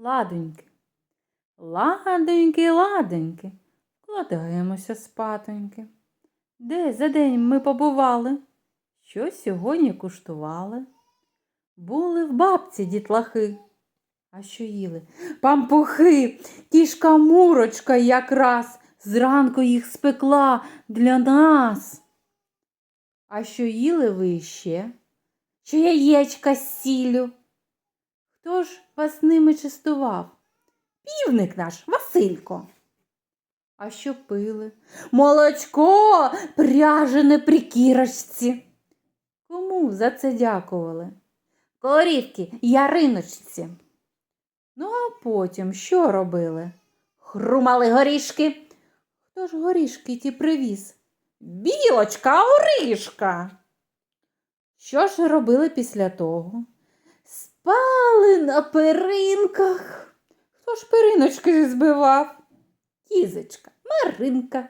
Ладоньки. Ладоньки, ладоньки, вкладаємося спатоньки. Де за день ми побували? Що сьогодні куштували? Були в бабці дітлахи. А що їли? Пампухи, кішка мурочка якраз зранку їх спекла для нас. А що їли ви ще? Що яєчка з сіллю? Хто ж вас ними частував? Півник наш, Василько. А що пили? Молочко пряжене при кірочці. Кому за це дякували? Корівки, яриночці. Ну, а потім що робили? Хрумали горішки. Хто ж горішки ті привіз? Білочка, оришка. Що ж робили після того? Спали на перинках. Хто ж периночки збивав? Кізочка, Маринка.